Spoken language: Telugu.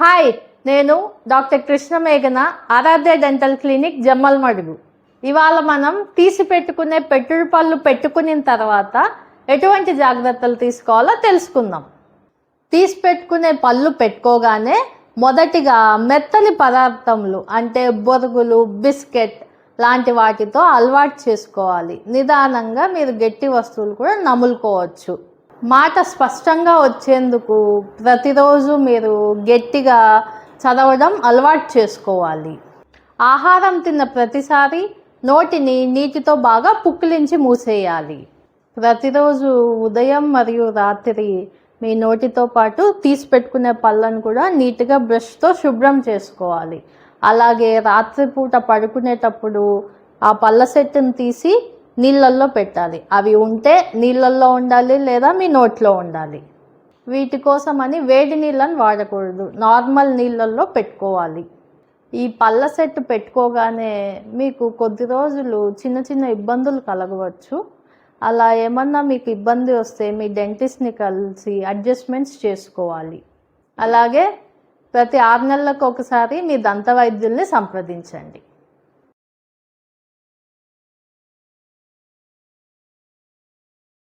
హాయ్ నేను డాక్టర్ కృష్ణ మేఘన ఆరాధ్య డెంటల్ క్లినిక్ జమ్మల్ మడుగు ఇవాళ మనం తీసి పెట్టుకునే పెట్టుడు పళ్ళు పెట్టుకున్న తర్వాత ఎటువంటి జాగ్రత్తలు తీసుకోవాలో తెలుసుకుందాం. తీసి పెట్టుకునే పళ్ళు పెట్టుకోగానే మొదటిగా మెత్తని పదార్థములు అంటే బొరుగులు బిస్కెట్ లాంటి వాటితో అలవాటు చేసుకోవాలి. నిదానంగా మీరు గట్టి వస్తువులు కూడా నములుకోవచ్చు. మాట స్పష్టంగా వచ్చేందుకు ప్రతిరోజు మీరు గట్టిగా చదవడం అలవాటు చేసుకోవాలి. ఆహారం తిన్న ప్రతిసారి నోటిని నీటితో బాగా పుక్కిలించి మూసేయాలి. ప్రతిరోజు ఉదయం మరియు రాత్రి మీ నోటితో పాటు తీసి పెట్టుకునే పళ్ళను కూడా నీట్గా బ్రష్తో శుభ్రం చేసుకోవాలి. అలాగే రాత్రిపూట పడుకునేటప్పుడు ఆ పళ్ళ సెట్టును తీసి నీళ్ళల్లో పెట్టాలి. అవి ఉంటే నీళ్ళల్లో ఉండాలి లేదా మీ నోట్లో ఉండాలి. వీటి కోసమని వేడి నీళ్ళని వాడకూడదు. నార్మల్ నీళ్ళల్లో పెట్టుకోవాలి. ఈ పళ్ళ సెట్ పెట్టుకోగానే మీకు కొద్ది రోజులు చిన్న చిన్న ఇబ్బందులు కలగవచ్చు. అలా ఏమన్నా మీకు ఇబ్బంది వస్తే మీ డెంటిస్ట్ని కలిసి అడ్జస్ట్మెంట్స్ చేసుకోవాలి. అలాగే ప్రతి ఆరు నెలలకు ఒకసారి మీ దంత వైద్యుల్ని సంప్రదించండి.